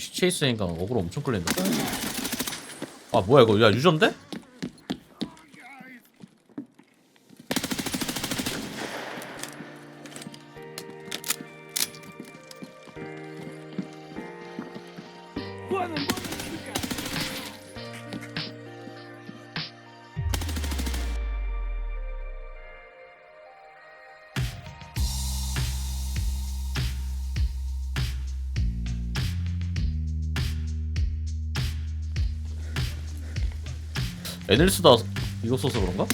시체 있으니까 어그로 엄청 끌린다. 아 뭐야 이거 야 유전데? 에넬스다 이거 써서 그런가?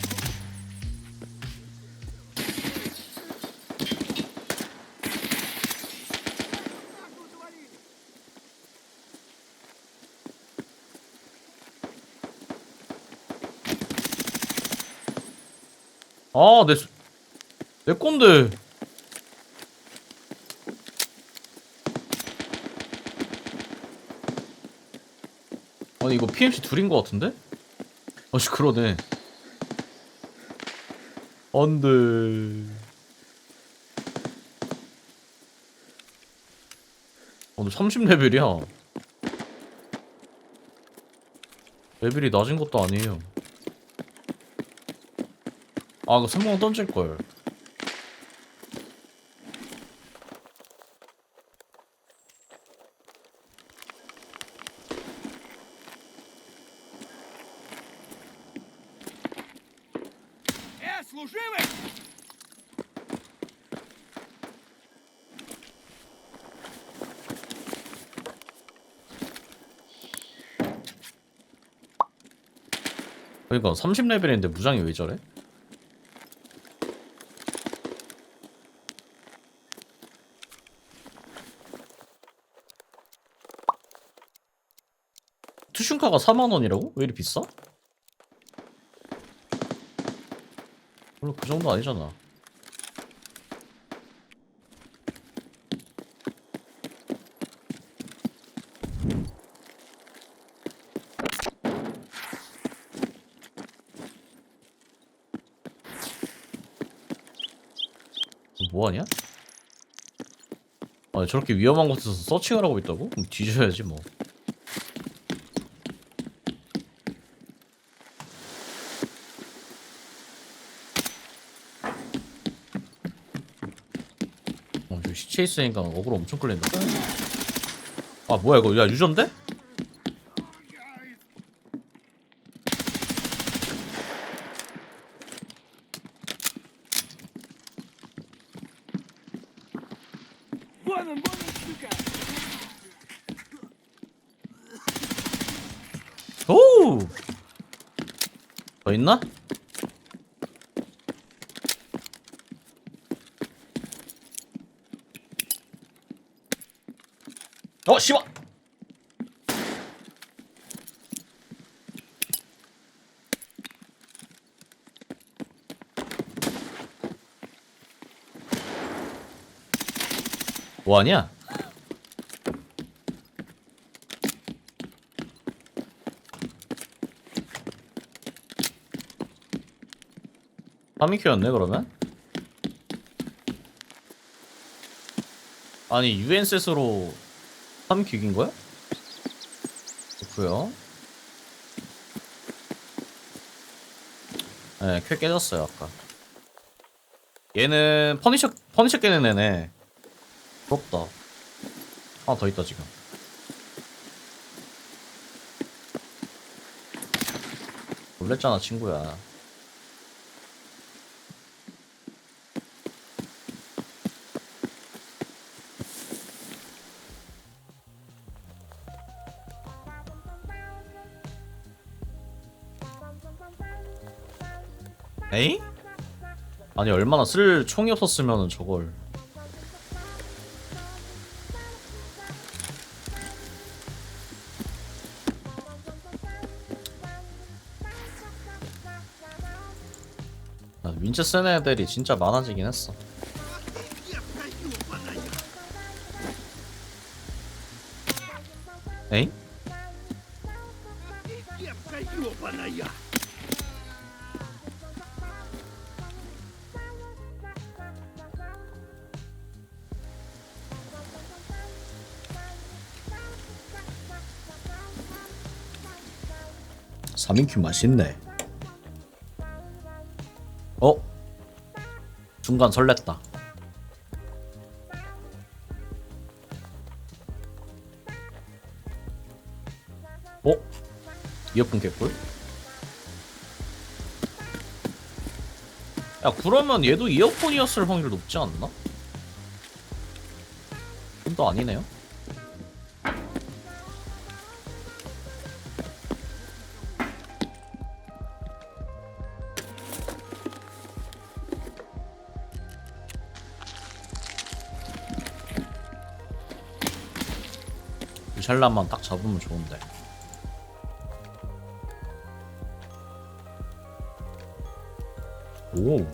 아, 내, 수- 내 건데. 아니, 이거 PMC 둘인 것 같은데? 아씨, 그러네. 안 돼. 오늘 30레벨이야. 레벨이 낮은 것도 아니에요. 아, 그 성공 던질걸. 그러니까 30레벨인데 무장이 왜 저래? 투슌카가 4만원이라고? 왜 이리 비싸? 별로 그 정도 아니잖아 너 뭐하냐? 아니 저렇게 위험한 곳에서 서칭을 하고 있다고? 그럼 뒤져야지 뭐 어, 저 시체 있으니까 어그로 엄청 끌린다 아 뭐야 이거 야 유전데? 있나? 어, 씨발! 뭐하냐? 파미큐였네 그러면? 아니 유엔셋으로 파미큐 이긴 거야? 좋고요. 네, 쾌 깨졌어요 아까. 얘는 퍼니셔 퍼니셔 깨는 애네. 부럽다. 하나 더 있다 지금. 놀랬잖아 친구야 에이? 아니 얼마나 쓸 총이 없었으면 저걸 아, 윈체 쓰는 애들이 진짜 많아지긴 했어 3인큐 맛있네. 어? 순간 설렜다. 어? 이어폰 개꿀? 야 그러면 얘도 이어폰이었을 확률 높지 않나? 좀더 아니네요. 샬라만 딱 잡으면 좋은데. 오.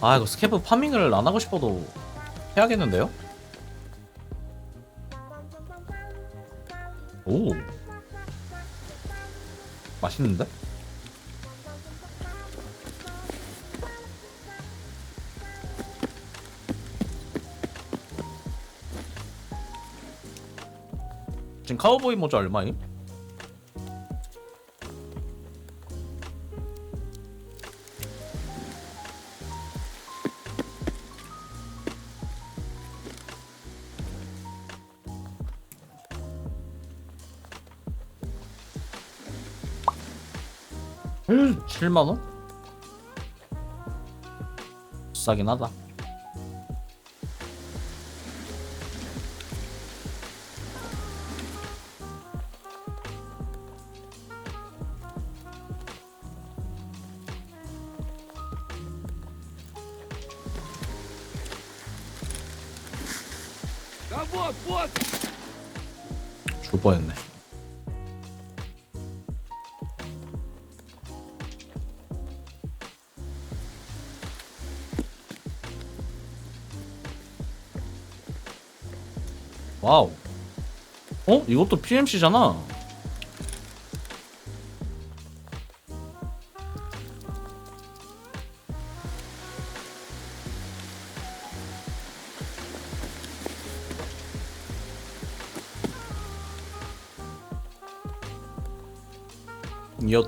아 이거 스케프 파밍을 안 하고 싶어도 해야겠는데요? 오. 맛있는데? 카우보이 모자 얼마임? 음, 7만 원? 싸긴 하다. 뭐야 뭐야 죽을 뻔했네. 와우. 어? 이것도 PMC잖아.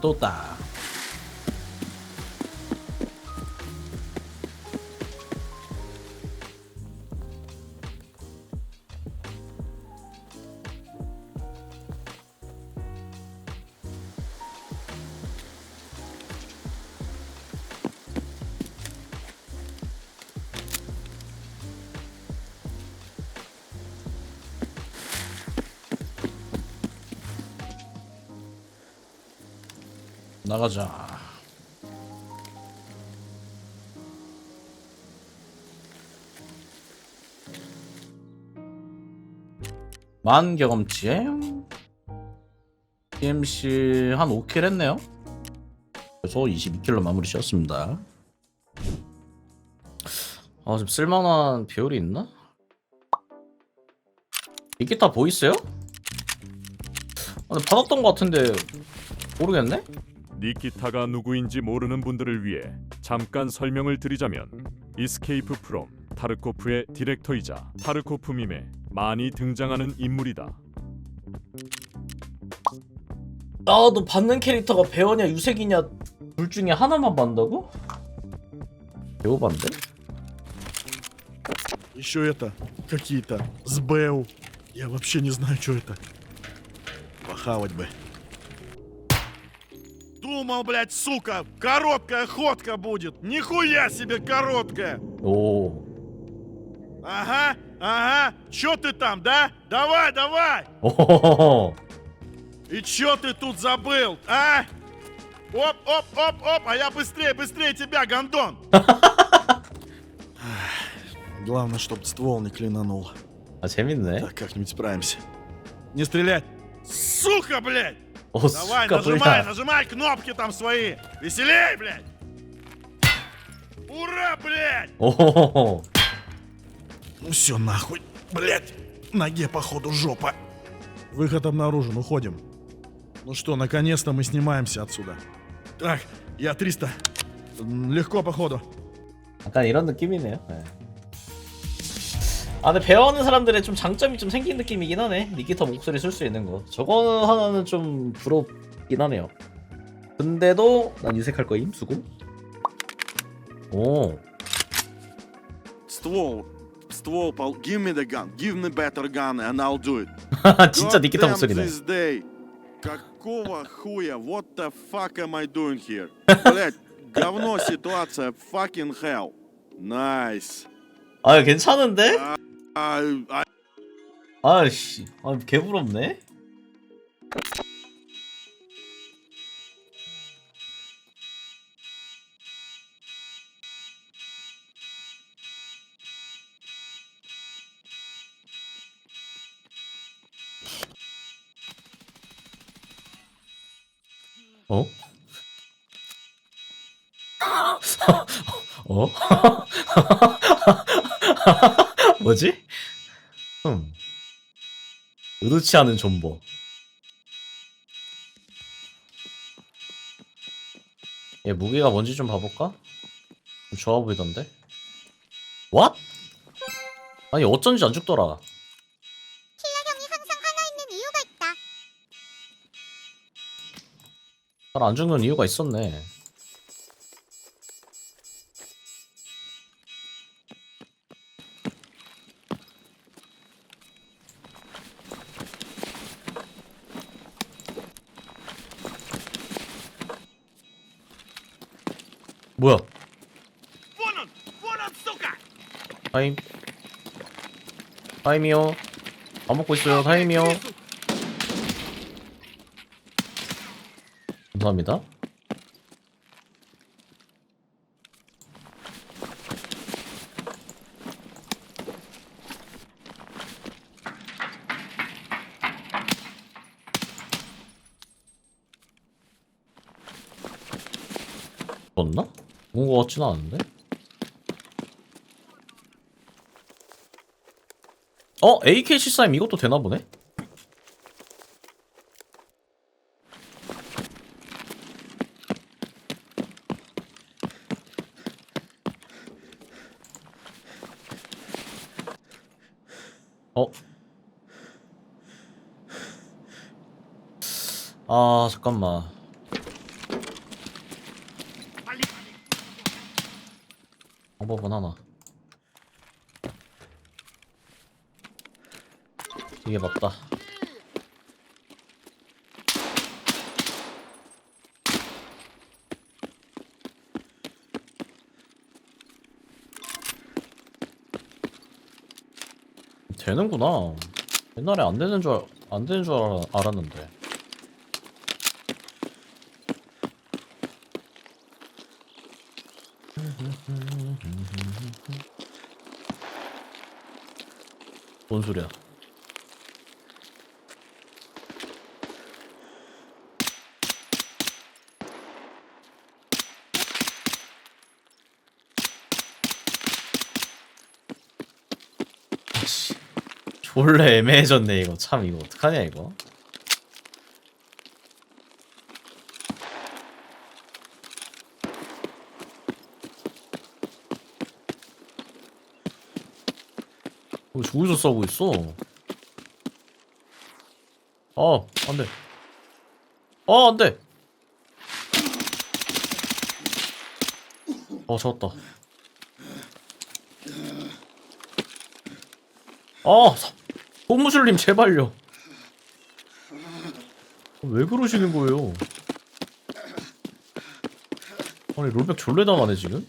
이었 나가자. 만 경험치에 PMC 한 5킬 했네요. 그래서 22킬로 마무리 지었습니다. 아, 좀 쓸만한 비율이 있나? 이게 다 보이스요? 아, 받았던 것 같은데 모르겠네? 니키타가 누구인지 모르는 분들을 위해 잠깐 설명을 드리자면 이스케이프 프롬 타르코프의 디렉터이자 타르코프 밈에 많이 등장하는 인물이다. 아, 너 받는 캐릭터가 배어냐 유색이냐 둘 중에 하나만 받는다고? 배워봤는데? Еще это, какие-то, СБУ. Я вообще не знаю, что это. Похавать бы. думал, блядь, сука, короткая ходка будет. Нихуя себе короткая. О. Ага, ага. Чё ты там, да? Давай, давай. О. И чё ты тут забыл, а? Оп, оп, оп, оп, а я быстрее, быстрее тебя, гондон. Главное, чтобы ствол не клинанул. А тебя видно. Так как-нибудь справимся. Не стрелять! Сука, блядь! 오 Давай, сука нажимай, блядь. нажимай кнопки там свои! Веселей, блядь! Ура, блядь! 오호호호. Ну все, нахуй. Блядь, ноге, походу, жопа. Выход обнаружен, уходим. Ну что, наконец-то мы снимаемся отсюда. Так, я 300. М, Легко, походу. 약간 이런 느낌이네요. 네. 아 근데 배워하는 사람들의 좀 장점이 좀 생긴 느낌이긴 하네 니키타 목소리 쓸 수 있는 거 저거는 하나는 좀 부럽긴 하네요 근데도 난 유색할 거임 수고 오 Ствол. Ствол, пол- give me the gun. Give me better gun and I'll do it. 진짜 God 니키타 damn 목소리네 this day. Какого хуя? What the fuck am I doing here? Блять, говно ситуация. Fucking hell. Nice. 아 괜찮은데? I, I, 아씨 아 개부럽네 어? 어? 뭐지? 음. 의도치 않은 존버. 얘 무게가 뭔지 좀 봐볼까? 좀 좋아 보이던데? What? 아니 어쩐지 안 죽더라. 형이 항상 하나 있는 이유가 있다. 잘 안 죽는 이유가 있었네. 타임이요. 밥 먹고 있어요. 타임이요. 감사합니다. 졌나? 죽은 거 같지는 않은데? 어? AK74M 이것도 되나 보네? 어? 아 잠깐만 방법은 하나 이게 맞다. 되는구나. 옛날에 안 되는 줄 안 되는 줄 알아, 알았는데. 뭔 소리야 졸래 애매해졌네 이거. 참 이거 어떡하냐 이거? 왜 저기서 싸우고 있어. 어 안돼. 어 안돼. 어 잡았다. 아, 사- 고무줄님 제발요. 왜 그러시는 거예요? 아니 롤백 졸래 당하네 지금.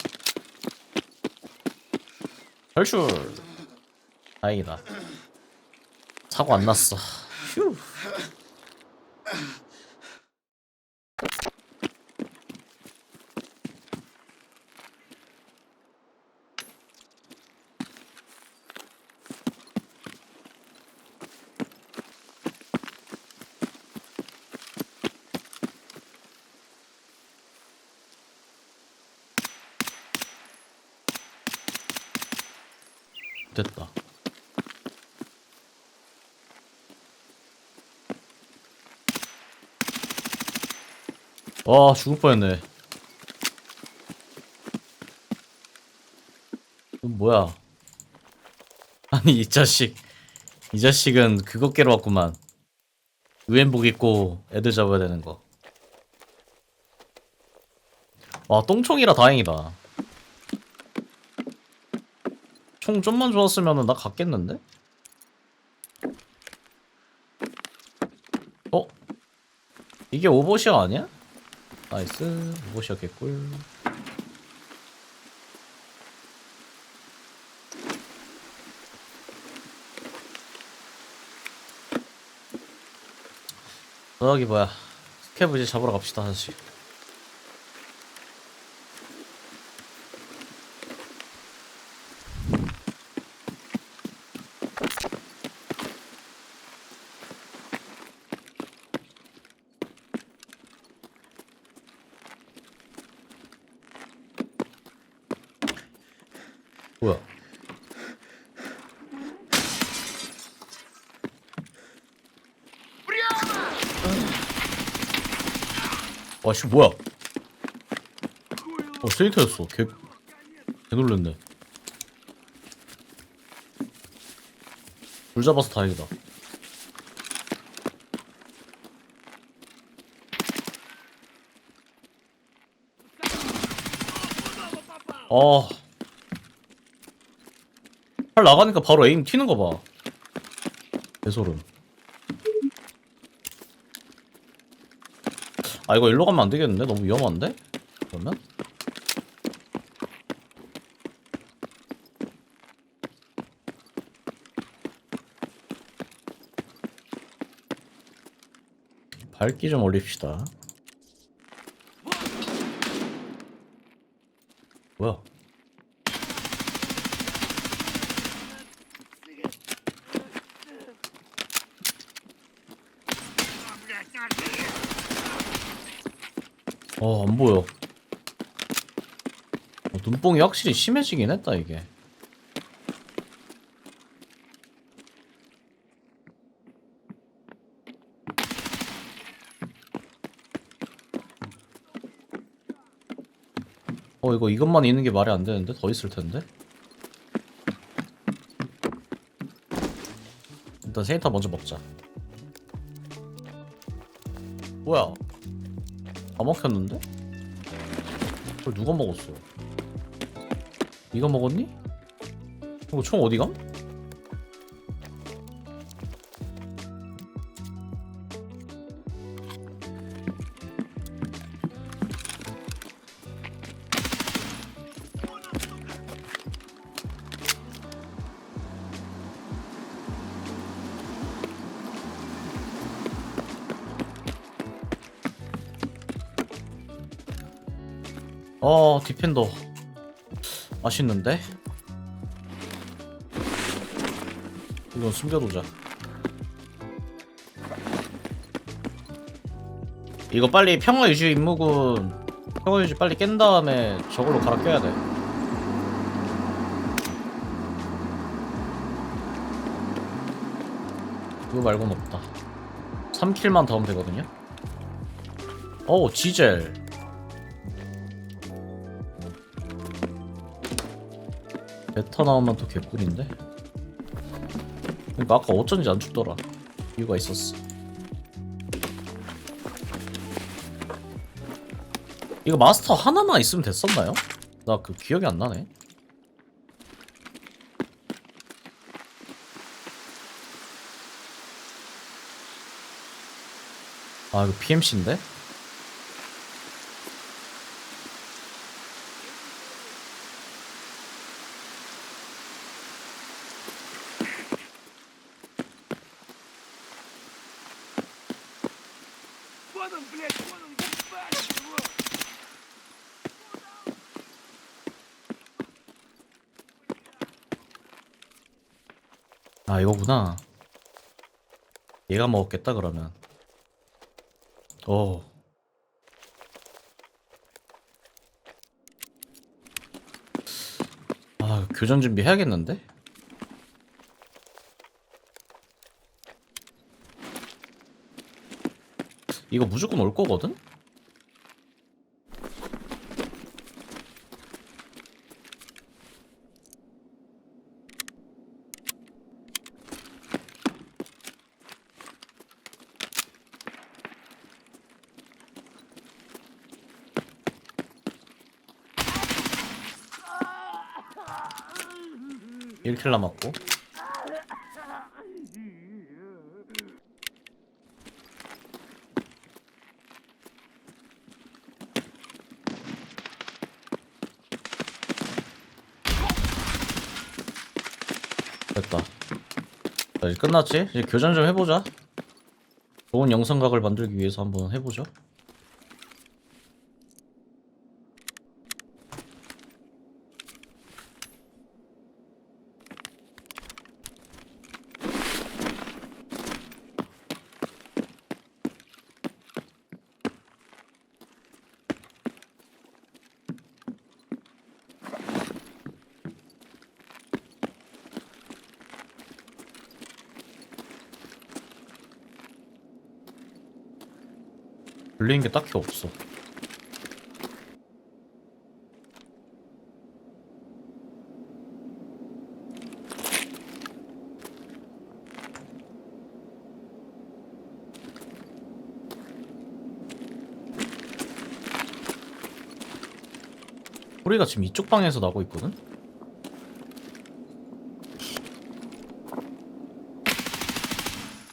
탈출. 다행이다. 사고 안 났어. 휴. 됐다. 와 죽을 뻔했네. 뭐야? 안 아니 이 자식 이 자식은 그거 깨러 왔구만 유엔복 입고 애들 잡아야 되는 거 와 똥총이라 다행이다 총 좀만 좋았으면 나 갔겠는데? 어? 이게 오버시어 아니야? 나이스 오버시어 개꿀 저기 뭐야 스케브 이제 잡으러 갑시다 다시 뭐야 와씨 뭐야 어 스테이터였어 개, 개 놀랬네 불 잡아서 다행이다 어. 팔 나가니까 바로 에임 튀는 거 봐. 개소름. 아 이거 일로 가면 안 되겠는데? 너무 위험한데? 그러면? 밝기 좀 올립시다. 뭐야? 어, 안 보여. 어, 눈뽕이 확실히 심해지긴 했다, 이게. 어, 이거 이것만 있는 게 말이 안 되는데? 더 있을 텐데? 일단 세이터 먼저 먹자. 뭐야? 다 먹혔는데? 그걸 누가 먹었어? 네가 먹었니? 이거 총 어디 감? 어 디펜더 맛있는데? 이건 숨겨두자. 이거 빨리 평화 유지 임무군. 평화 유지 빨리 깬 다음에 저걸로 갈아 껴야 돼. 그거 말고는 없다. 3킬만 더 하면 되거든요? 오 지젤 베타 나오면 더 개꿀인데? 그니까 아까 어쩐지 안 죽더라 이유가 있었어 이거 마스터 하나만 있으면 됐었나요? 나 그 기억이 안 나네 아 이거 PMC인데? 거구나 얘가 먹었겠다 그러면 오 아, 교전 준비 해야겠는데? 이거 무조건 올 거거든? 킬 남았고. 됐다. 자 이제 끝났지? 이제 교전 좀 해보자. 좋은 영상각을 만들기 위해서 한번 해보죠 불리는 게 딱히 없어 소리가 지금 이쪽 방에서 나고 있거든?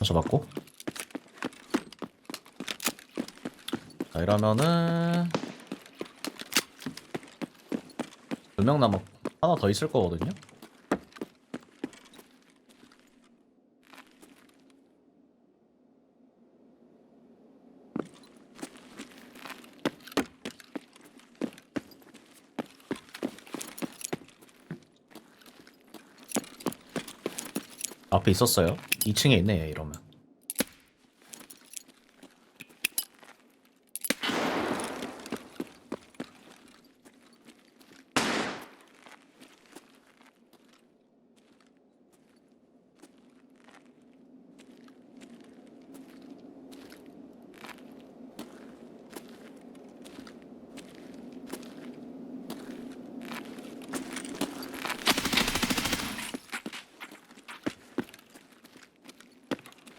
잡았고 자 이러면은 두명 남았고 하나 더 있을 거거든요? 앞에 있었어요? 2층에 있네 얘 이러면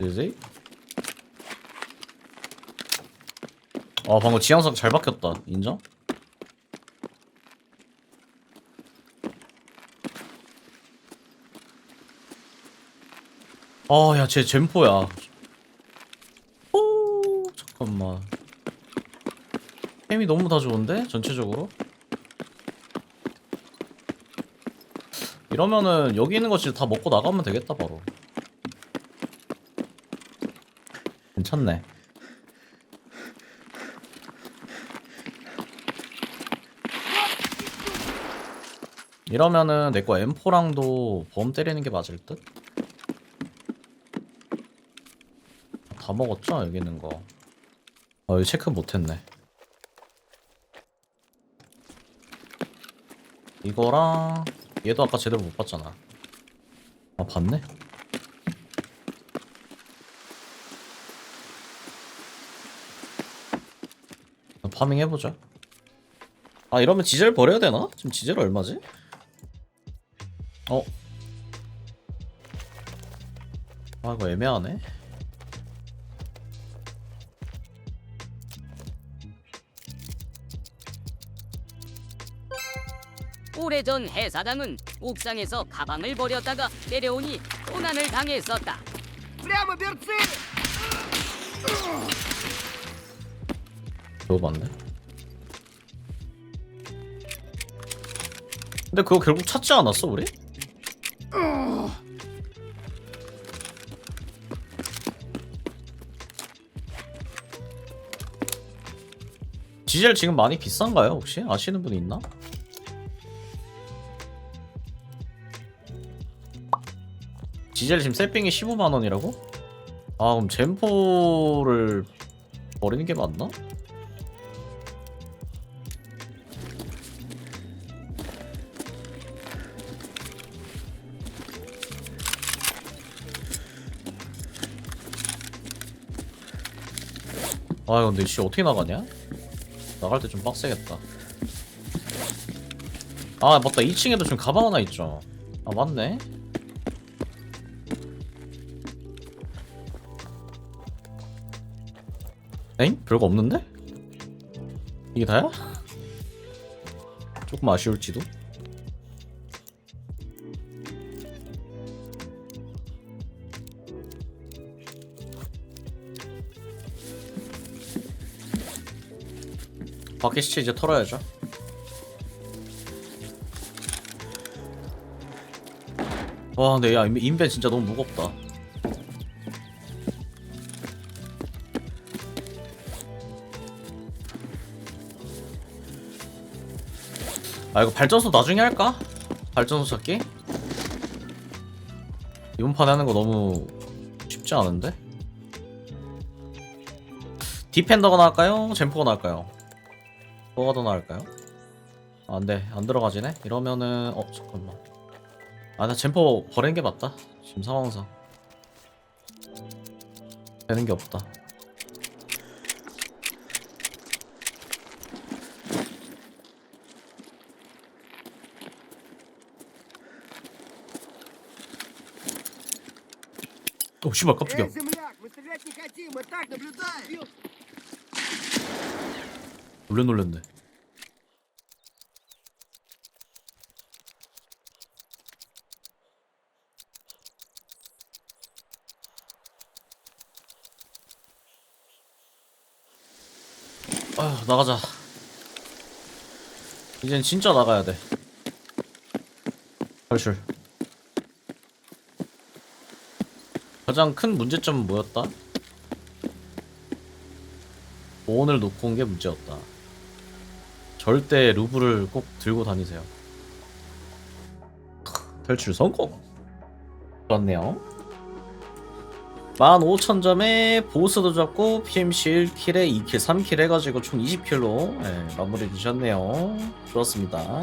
되지? 아 방금 지향석 잘 바뀌었다. 인정? 아야쟤 젠포야. 오 잠깐만. 템이 너무 다 좋은데? 전체적으로? 이러면은 여기 있는 거 진짜 다 먹고 나가면 되겠다 바로 괜찮네. 이러면은 내거 M4랑도 범 때리는 게 맞을 듯? 다 먹었죠? 여기 있는 거. 아, 이거 체크 못했네. 이거랑 얘도 아까 제대로 못 봤잖아. 아, 봤네? 파밍 해보자. 아 이러면 지젤 버려야 되나? 지금 지젤 얼마지? 어? 아 이거 애매하네. 오래전 해사장은 옥상에서 가방을 버렸다가 내려오니 고난을 당했었다. Прямо берцы! 맞네. 근데 그거 결국 찾지 않았어 우리? 디젤 지금 많이 비싼가요 혹시? 아시는 분 있나? 디젤 지금 셀빙이 15만원이라고? 아 그럼 젠포를 버리는 게 맞나? 아 근데 씨 어떻게 나가냐? 나갈 때 좀 빡세겠다 아 맞다 2층에도 지금 가방 하나 있죠 아 맞네 에잉? 별거 없는데? 이게 다야? 조금 아쉬울지도 바퀴 시체 이제 털어야죠. 와, 근데 야 인- 인벤 진짜 너무 무겁다. 아 이거 발전소 나중에 할까? 발전소 찾기? 이번 판에 하는 거 너무 쉽지 않은데? 디펜더가 나을까요? 젠포가 나을까요? 뭐가 더 나을까요? 아, 안돼 안 들어가지네? 이러면은 어 잠깐만. 아 나 젠포 버리는 게 맞다. 지금 상황상. 되는 게 없다. 오 씨발 깜짝이야 놀래 놀랬네. 아휴 나가자. 이젠 진짜 나가야 돼. 탈출. 가장 큰 문제점은 뭐였다? 보온을 놓고 온 게 문제였다 절대 루브를 꼭 들고 다니세요. 탈출 성공. 좋네요. 15,000점에 보스도 잡고 PMC 1킬에 2킬, 3킬 해가지고 총 20킬로 마무리 주셨네요. 좋았습니다.